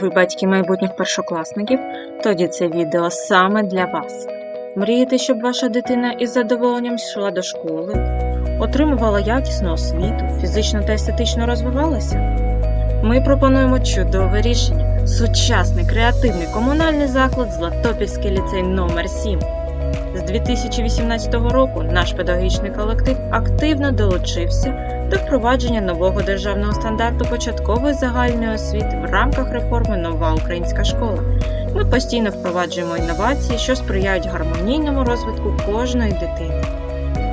Ви батьки майбутніх першокласників? Тоді це відео саме для вас. Мрієте, щоб ваша дитина із задоволенням йшла до школи, отримувала якісну освіту, фізично та естетично розвивалася? Ми пропонуємо чудове рішення сучасний креативний комунальний заклад Златопільський ліцей номер 7 З 2018 року наш педагогічний колектив активно долучився до впровадження нового державного стандарту початкової загальної освіти в рамках реформи Нова українська школа. Ми постійно впроваджуємо інновації, що сприяють гармонійному розвитку кожної дитини.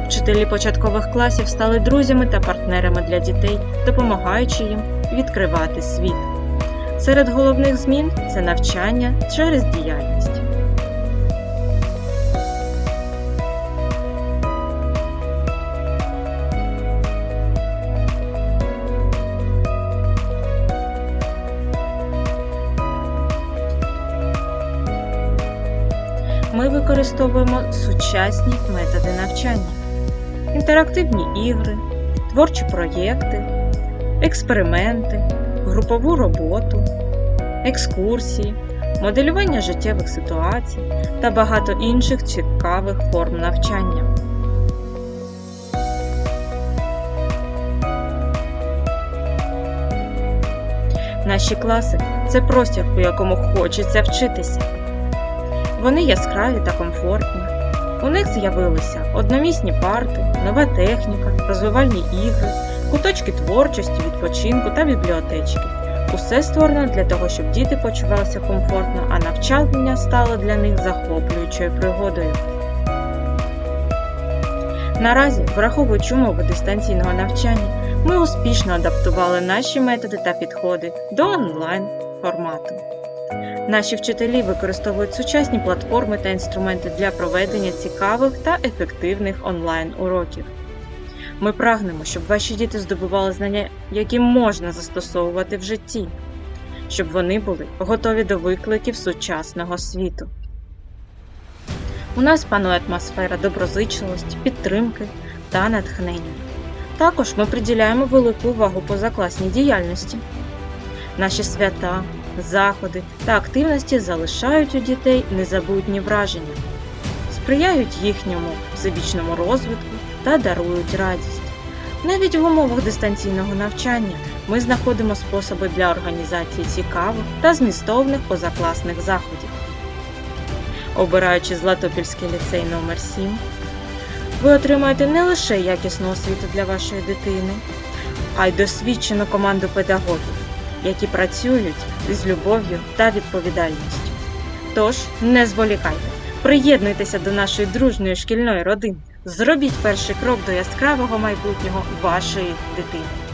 Вчителі початкових класів стали друзями та партнерами для дітей, допомагаючи їм відкривати світ. Серед головних змін це навчання через діяльність. Ми використовуємо сучасні методи навчання, інтерактивні ігри, творчі проєкти, експерименти, групову роботу, екскурсії, моделювання життєвих ситуацій та багато інших цікавих форм навчання. Наші класи це простір, у якому хочеться вчитися. Вони яскраві та комфортні. У них з'явилися одномісні парти, нова техніка, розвивальні ігри, куточки творчості, відпочинку та бібліотечки. Усе створено для того, щоб діти почувалися комфортно, а навчання стало для них захоплюючою пригодою. Наразі, враховуючи умови дистанційного навчання, ми успішно адаптували наші методи та підходи до онлайн формату. Наші вчителі використовують сучасні платформи та інструменти для проведення цікавих та ефективних онлайн-уроків. Ми прагнемо, щоб ваші діти здобували знання, які можна застосовувати в житті, щоб вони були готові до викликів сучасного світу. У нас панує атмосфера доброзичливості, підтримки та натхнення. Також ми приділяємо велику увагу позакласній діяльності. Наші свята, заходи та активності залишають у дітей незабутні враження, сприяють їхньому всебічному розвитку та дарують радість. Навіть в умовах дистанційного навчання ми знаходимо способи для організації цікавих та змістовних позакласних заходів. Обираючи Златопільський ліцей номер 7 ви отримаєте не лише якісну освіту для вашої дитини, а й досвідчену команду педагогів, які працюють з любов'ю та відповідальністю. Тож не зволікайте, приєднуйтеся до нашої дружньої шкільної родини. Зробіть перший крок до яскравого майбутнього вашої дитини.